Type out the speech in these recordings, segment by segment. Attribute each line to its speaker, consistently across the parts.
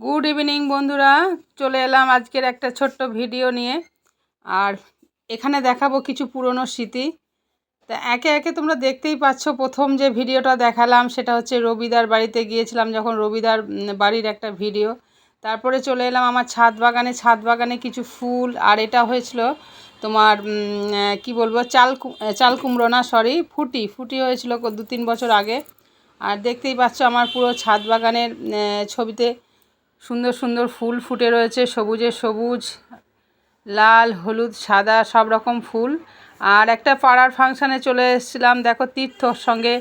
Speaker 1: Good evening বন্ধুরা। চলে এলাম আজকের একটা ছোট্ট ভিডিও নিয়ে। আর এখানে দেখাবো কিছু পুরনো স্মৃতি। তা একে একে তোমরা দেখতেই পাচ্ছ, প্রথম যে ভিডিওটা দেখালাম সেটা হচ্ছে রবিদার বাড়িতে গিয়েছিলাম যখন রবিদার বাড়ির একটা ভিডিও। তারপরে চলে এলাম আমার ছাদ বাগানে। ছাদ বাগানে কিছু ফুল, আর এটা হয়েছিল তোমার কি বলব, চাল চাল কুমড়ো না সরি ফুটি। ফুটি হয়েছিল দু তিন বছর আগে। আর দেখতেই পাচ্ছ আমার পুরো ছাদ বাগানের ছবিতে সুন্দর সুন্দর ফুল ফুটে রয়েছে, সবুজে সবুজ, লাল, হলুদ, সাদা, সব রকম ফুল। আর একটা পাড়ার ফাংশানে চলে এসেছিলাম, দেখো তীর্থর সঙ্গে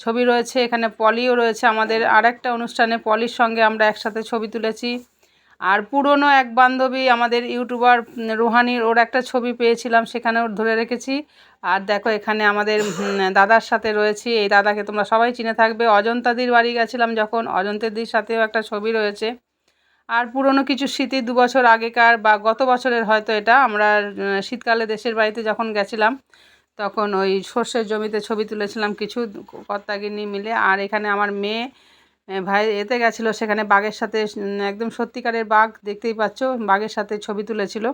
Speaker 1: ছবি রয়েছে, এখানে পলিও রয়েছে আমাদের। আর একটা অনুষ্ঠানে পলির সঙ্গে আমরা একসাথে ছবি তুলেছি। আর পুরনো এক বান্ধবী আমাদের ইউটিউবার রুহানির, ওর একটা ছবি পেয়েছিলাম, সেখানেও ধরে রেখেছি। আর দেখো এখানে আমাদের দাদার সাথে রয়েছি, এই দাদাকে তোমরা সবাই চিনে থাকবে। অজন্তাদির বাড়ি গেছিলাম যখন, অজন্তাদির সাথেও একটা ছবি রয়েছে। আর পুরনো কিছু স্মৃতি দু বছর আগেকার বা গত বছরের হয়তো এটা, আমরা শীতকালে দেশের বাড়িতে যখন গেছিলাম, তখন ওই সর্ষের জমিতে ছবি তুলেছিলাম কিছু কর্তাগিনী মিলে। আর এখানে আমার মেয়ে ভাই এতে গেছিল, সেখানে বাঘের সাথে একদম সত্যিকারের বাঘ দেখতেই পাচ্ছ, বাঘের সাথে ছবি তুলেছিল।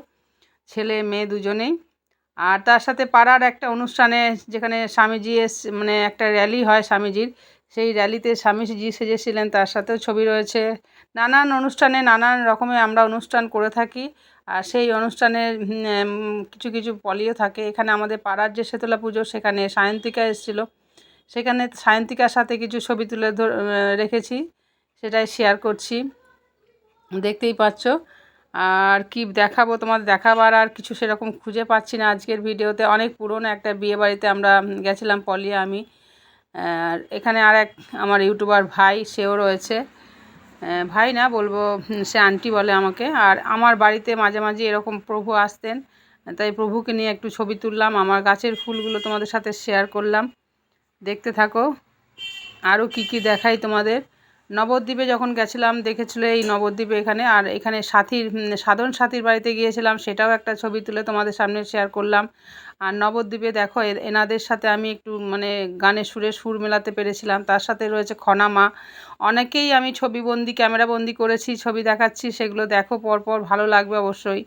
Speaker 1: ছেলে, মেয়ে দুজনেই। আর তার সাথে পাড়ার একটা অনুষ্ঠানে, যেখানে স্বামীজি এস মানে একটা র্যালি হয় স্বামীজির, সেই র্যালিতে স্বামীজি সেজেছিলেন, তার সাথেও ছবি রয়েছে। নানান অনুষ্ঠানে নানান রকমের আমরা অনুষ্ঠান করে থাকি। আর সেই অনুষ্ঠানে কিছু কিছু পলিও থাকে। এখানে আমাদের পাড়ার যে শেতলা পুজো, সেখানে সায়ন্তিকা এসেছিল। সেখানে সায়ন্তিকার সাথে কিছু ছবি তুলে রেখেছি। সেটাই শেয়ার করছি। দেখতেই পাচ্ছ। আর কি দেখাবো? তোমাদের দেখাবার আর কিছু সেরকম খুঁজে পাচ্ছি না আজকের ভিডিওতে। অনেক পুরনো একটা বিয়ে বাড়িতে আমরা গেছিলাম পলিয়া আমি। আর এখানে আর এক আমার ইউটিউবার ভাই, সেও রয়েছে। ভাই না বলব সে আন্টি বলে আমাকে। আর আমার বাড়িতে মাঝে মাঝে এরকম প্রভু আসতেন, তাই প্রভুকে নিয়ে একটু ছবি তুললাম, আমার গাছের ফুলগুলো তোমাদের সাথে শেয়ার করলাম। দেখতে থাকো আরও কি কি দেখাই তোমাদের। নবদ্বীপে যখন গেছিলাম, দেখেছিল এই নবদ্বীপে এখানে। আর এখানে সাথীর সাধন সাথীর বাড়িতে গিয়েছিলাম, সেটাও একটা ছবি তুলে তোমাদের সামনে শেয়ার করলাম। আর নবদ্বীপে দেখো এনাদের সাথে আমি একটু মানে গানের সুরে সুর মেলাতে পেরেছিলাম। তার সাথে রয়েছে খনামা। অনেকেই আমি ছবি ছবিবন্দি ক্যামেরাবন্দি করেছি, ছবি দেখাচ্ছি, সেগুলো দেখো, পরপর ভালো লাগবে অবশ্যই।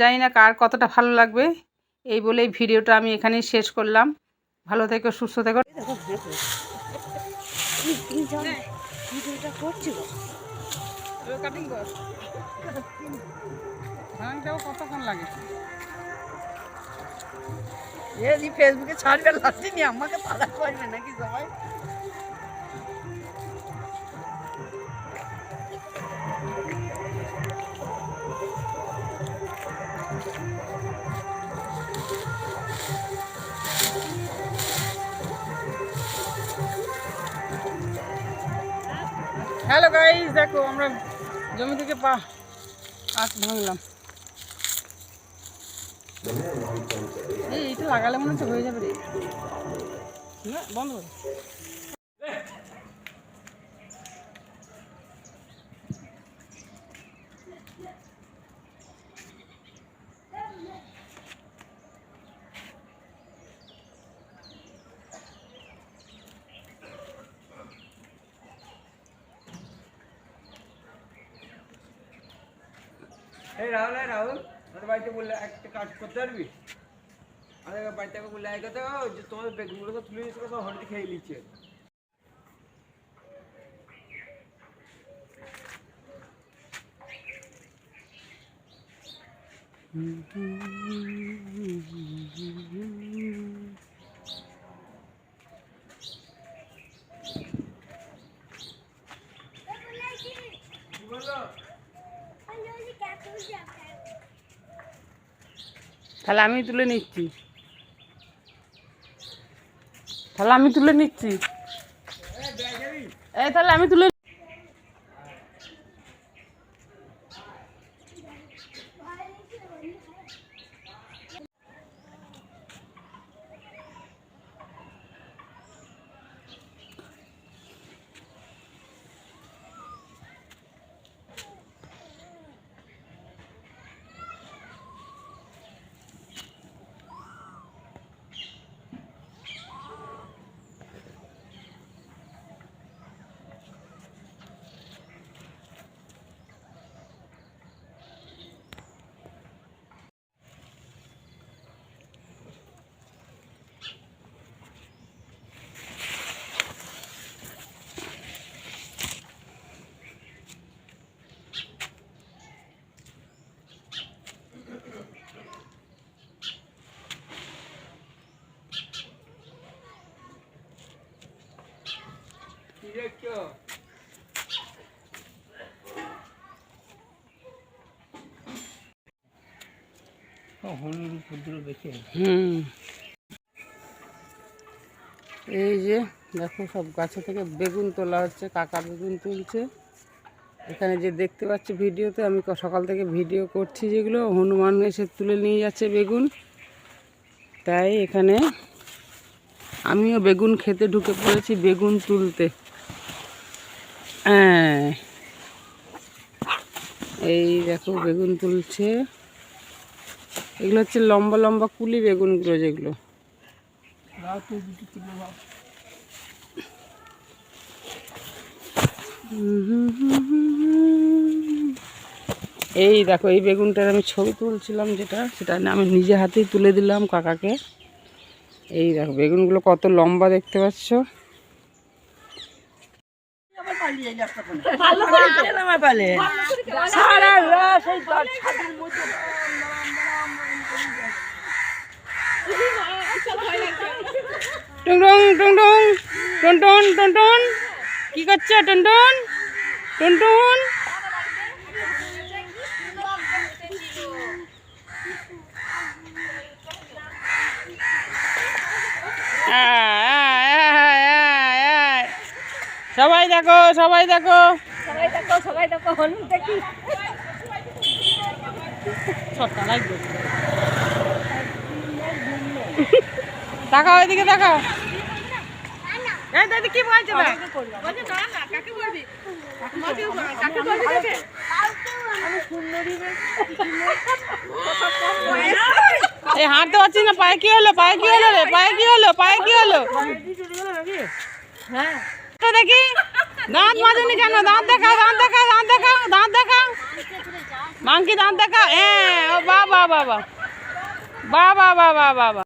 Speaker 1: জানি না কার কতটা ভালো লাগবে, এই বলেই ভিডিওটা আমি এখানেই শেষ করলাম। ভালো থেকো, সুস্থ থেকো।
Speaker 2: ভিডিওটা করছিল
Speaker 1: কাটিং কর। ভাঙতেও কতক্ষণ লাগে?
Speaker 2: এই ফেসবুকে ছাড়বে লাস্টে নি আমাকে তাড়া করবে নাকি সবাই?
Speaker 1: হ্যালো গাইজ দেখো, আমরা জমি থেকে পা আখ ভাঙলাম। এটা লাগালে মনে হচ্ছে হয়ে যাবে রে। না, বন্ধ করো।
Speaker 3: এই রাহুল এই রাহুল তোর বাড়িতে বললে একটা কাজ করতে পারবি? আমাদের বাড়িতে বললে এক কথা যে তোমাদের বেগুনগুলো তো তুলে নিচ্ছে সব হলুদ খেয়ে নিচ্ছে। কি বলল
Speaker 1: তাহলে আমি তুলে নিচ্ছি। তাহলে আমি তুলে নিচ্ছি। এই তাহলে আমি তুলে হুম। এই যে দেখো সব গাছে থেকে বেগুন তোলা হচ্ছে কাকা বেগুন তুলছে। এখানে যে দেখতে পাচ্ছি ভিডিওতে আমি সকাল থেকে ভিডিও করছি যেগুলো হনুমান এসে তুলে নিয়ে যাচ্ছে বেগুন। তাই এখানে আমিও বেগুন খেতে ঢুকে পড়েছি বেগুন তুলতে। হ্যাঁ। এই দেখো বেগুন তুলছে। এগুলো হচ্ছে লম্বা লম্বা কুলি বেগুনগুলো যেগুলো। এই দেখো, এই বেগুনটার আমি ছবি তুলছিলাম যেটা, সেটা আমি নিজে হাতেই তুলে দিলাম কাকাকে। এই দেখো, বেগুনগুলো কত লম্বা দেখতে পাচ্ছ।
Speaker 2: সারা রাত
Speaker 1: টুনটুন টুনটুন কি করছে টুনটুন টুনটুন Ah. সবাই দেখো সবাই দেখো।
Speaker 4: সবাই দেখো সবাই দেখো হলুদ দেখি।
Speaker 1: ছটা লাগবে তাকাও এদিকে তাকাও এই দাদি কি বলছে না বলছে না না কাকে বলবি? কাকে বলবি? কাকে এই হাঁটতে পারছি না পায়ে কি হলো পায়ে কি হলো রে? পায়ে কি হলো পায়ে কি হলো? দাঁতটা দেখি। দাঁত মাজনি কেন? দাঁত দেখাও দাঁত দেখাও দাঁত দেখাও দাঁত দেখাও। মাংকি, দাঁত দেখাও। হ্যাঁ ও বাবা বাবা বাবা। বাবা বা বাবা।